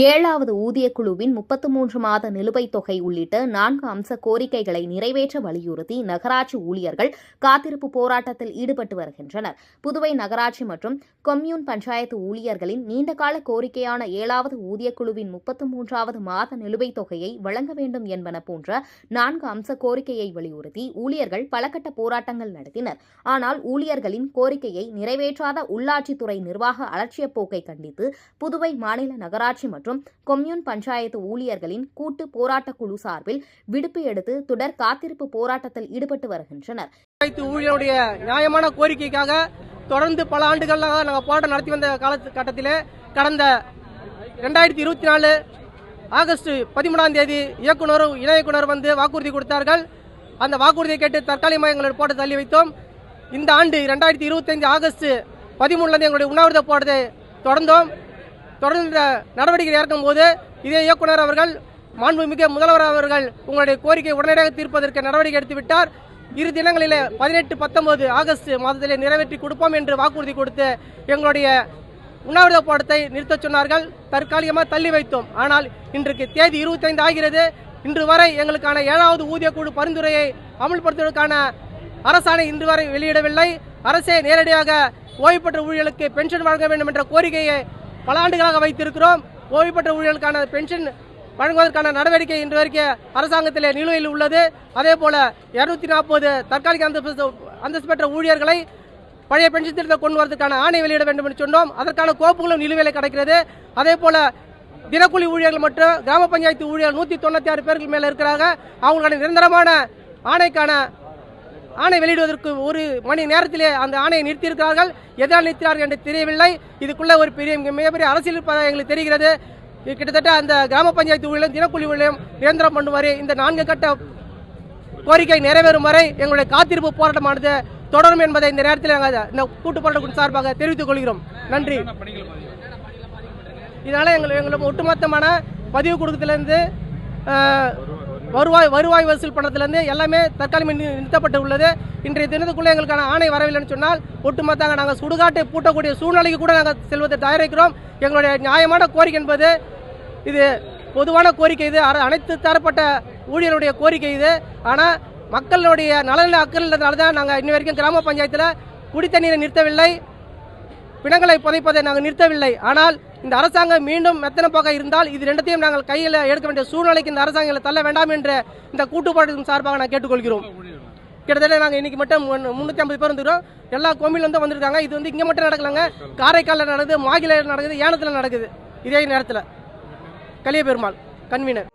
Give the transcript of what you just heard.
ஏழாவது ஊதியக் குழுவின் முப்பத்து மூன்று மாத நிலுவைத் தொகை உள்ளிட்ட நான்கு அம்ச கோரிக்கைகளை நிறைவேற்ற வலியுறுத்தி நகராட்சி ஊழியர்கள் காத்திருப்பு போராட்டத்தில் ஈடுபட்டு வருகின்றனர். புதுவை நகராட்சி மற்றும் கொம்யூன் பஞ்சாயத்து ஊழியர்களின் நீண்டகால கோரிக்கையான ஏழாவது ஊதியக் குழுவின் முப்பத்து மூன்றாவது மாத நிலுவைத் தொகையை வழங்க வேண்டும் என்பன போன்ற நான்கு அம்ச கோரிக்கையை வலியுறுத்தி ஊழியர்கள் பலகட்ட போராட்டங்கள் நடத்தினர். ஆனால் ஊழியர்களின் கோரிக்கையை நிறைவேற்றாத உள்ளாட்சித்துறை நிர்வாக அலட்சியப் போக்கை கண்டித்து புதுவை மாநில நகராட்சி மற்றும் கொம்யூன் பஞ்சாயத்து ஊழியர்களின் கூட்டு போராட்டக் குழு சார்பில் விடுப்பு எடுத்து தொடர் காத்திருப்பு போராட்டத்தில் ஈடுபட்டு வருகின்றனர். ஊழியருடைய நியாயமான கோரிக்கைக்காக தொடர்ந்து பல ஆண்டுகளாக நாங்கள் போராட்டம் நடத்தி வந்த காலகட்டத்திலே கடந்த ரெண்டாயிரத்தி இருபத்தி நாலு ஆகஸ்ட் பதிமூணாம் தேதி இயக்குனர் இணை இயக்குனர் வந்து வாக்குறுதி கொடுத்தார்கள். அந்த வாக்குறுதியை கேட்டு தற்காலிகமாக எங்களுடைய போராட்டத்தை தள்ளி வைத்தோம். இந்த ஆண்டு ரெண்டாயிரத்தி இருபத்தஞ்சு ஆகஸ்ட் பதிமூணுலேருந்து எங்களுடைய உண்ணாவிரத போராட்டத்தை தொடர்ந்தோம். தொடர்ந்து நடவடிக்கை இறக்கும் போது இதே இயக்குனர் அவர்கள் மாண்புமிகு முதல்வர் அவர்கள் உங்களுடைய கோரிக்கை உடனடியாக தீர்ப்பதற்கு நடவடிக்கை எடுத்துவிட்டார். இரு தினங்களில் பதினெட்டு பத்தொன்பது ஆகஸ்ட் மாதத்திலே நிறைவேற்றி கொடுப்போம் என்று வாக்குறுதி கொடுத்து எங்களுடைய உண்ணாவிரத போராட்டத்தை நிறுத்தச் சொன்னார்கள். தற்காலிகமாக தள்ளி வைத்தோம். ஆனால் இன்றைக்கு தேதி இருபத்தைந்து ஆகிறது. இன்று வரை எங்களுக்கான ஏழாவது ஊதிய குழு பரிந்துரையை அமல்படுத்துவதற்கான அரசாணை இன்று வரை வெளியிடவில்லை. அரசே நேரடியாக ஓய்வு பெற்ற ஊழியர்களுக்கு பென்ஷன் வழங்க வேண்டும் என்ற கோரிக்கையை பல ஆண்டுகளாக வைத்திருக்கிறோம். ஓய்வு பெற்ற ஊழியர்களுக்கான பென்ஷன் வழங்குவதற்கான நடவடிக்கை இன்று வரைக்கும் அரசாங்கத்தில் நிலுவையில் உள்ளது. அதே போல இருநூத்தி நாற்பது தற்காலிக அந்தஸ்து அந்தஸ்து பெற்ற ஊழியர்களை பழைய பென்ஷன் திட்டத்தை கொண்டு வரதுக்கான ஆணை வெளியிட வேண்டும் என்று சொன்னோம். அதற்கான கோப்புகளும் நிலுவையில் கிடைக்கிறது. அதே போல தினக்கூலி ஊழியர்கள் மற்றும் கிராம பஞ்சாயத்து ஊழியர்கள் நூற்றி தொண்ணூற்றி ஆறு பேருக்கு மேலே இருக்கிறாங்க அவங்களுக்கான நிரந்தரமான ஆணைக்கான ஆணை வெளியிடுவதற்கு ஒரு மணி நேரத்திலே அந்த ஆணையை நிறுத்தியிருக்கிறார்கள். எதால் நிறுத்தினார்கள் என்று தெரியவில்லை. இதுக்குள்ள ஒரு பெரிய மிகப்பெரிய அரசியல் இருப்பதாக எங்களுக்கு தெரிகிறது. கிட்டத்தட்ட அந்த கிராம பஞ்சாயத்து ஊழியம் தினக்கூலி ஊழியம் நிரந்தரம் பண்ணும் வரை இந்த நான்கு கட்ட கோரிக்கை நிறைவேறும் வரை எங்களுடைய காத்திருப்பு போராட்டமானது தொடரும் என்பதை இந்த நேரத்தில் நாங்கள் இந்த கூட்டு போராட்டம் சார்பாக தெரிவித்துக் கொள்கிறோம். நன்றி. இதனால் எங்கள் எங்களுக்கு ஒட்டுமொத்தமான பதிவு கொடுக்கறதுலேருந்து வருவாய் வருவாய் வசூல் பணத்திலேருந்து எல்லாமே தற்காலிக நிறுத்தப்பட்டு உள்ளது. இன்றைய தினத்துக்குள்ளே எங்களுக்கான ஆணை வரவில்லைன்னு சொன்னால் ஒட்டுமொத்தமாக நாங்கள் சுடுகாட்டை பூட்டக்கூடிய சூழ்நிலைக்கு கூட நாங்கள் செல்வதை தயாரிக்கிறோம். எங்களுடைய நியாயமான கோரிக்கை என்பது இது பொதுவான கோரிக்கை இது. அனைத்து தரப்பட்ட ஊழியருடைய கோரிக்கை இது. ஆனால் மக்களுடைய நலனில் அக்கறை தான் நாங்கள் இன்ன வரைக்கும் கிராம பஞ்சாயத்தில் குடித்தண்ணீரை நிறுத்தவில்லை. பிணங்களை புதைப்பதை நாங்கள் நிறுத்தவில்லை. ஆனால் இந்த அரசாங்கம் மீண்டும் மெத்தன போக இருந்தால் இது ரெண்டத்தையும் நாங்கள் கையில் எடுக்க வேண்டிய சூழ்நிலைக்கு இந்த அரசாங்கங்களை தள்ள வேண்டாம் என்ற இந்த கூட்டுப்பாடு சார்பாக நான் கேட்டுக்கொள்கிறோம். கிட்டத்தட்ட நாங்கள் இன்னைக்கு மட்டும் முந்நூற்றி ஐம்பது பேர் வந்துருக்கோம் எல்லா கோமிலும் வந்திருக்காங்க. இது வந்து இங்கே மட்டும் நடக்கலங்க. காரைக்காலில் நடக்குது மாகில நடக்குது ஏனத்தில் நடக்குது. இதே நேரத்தில். கலிய பெருமாள் கன்வீனர்.